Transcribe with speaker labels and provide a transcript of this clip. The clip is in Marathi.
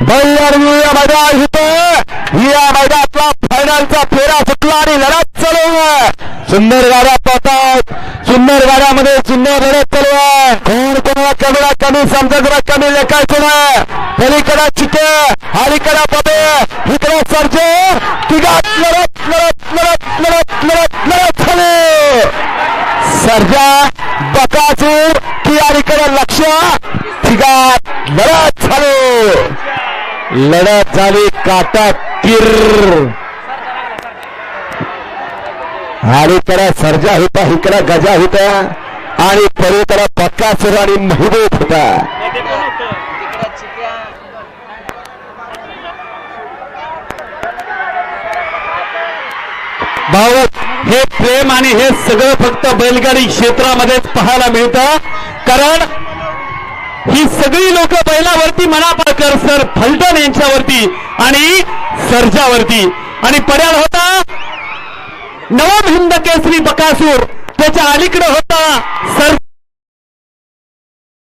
Speaker 1: या मैदान या मैदानातला फायनलचा फेरा सुटला आणि लढत चालू आहे. सुंदर गाड्या पळतात. सुंदर गाड्यामध्ये सुंदर लढत चालू आहे. कोण कोणाला कमी कमी समजा जरा कमी लेखायचं नाही पलीकडे चिके अलीकडे पदे. इकडे सरजे. तिघात लढत लढत लढत लढत लढत लढत झाली. सर्जा बकासूर की अलीकडे लक्ष तिघात लढत लढत झाली काटा किर त्याला सर्जा होता हिकडा गजा होता आणि पलीकडे बकासूर आणि महबूब होता. भाऊ हे प्रेम आणि हे सगळं फक्त बैलगाडी क्षेत्रामध्येच पाहायला मिळतं. कारण ही सगळी लोक बैलावरती मनापाकर सर फलटण यांच्यावरती आणि सर्जावरती. आणि पर्याय होता नवम हिंद केसरी बकासूर त्याच्या अलीकडे होता सर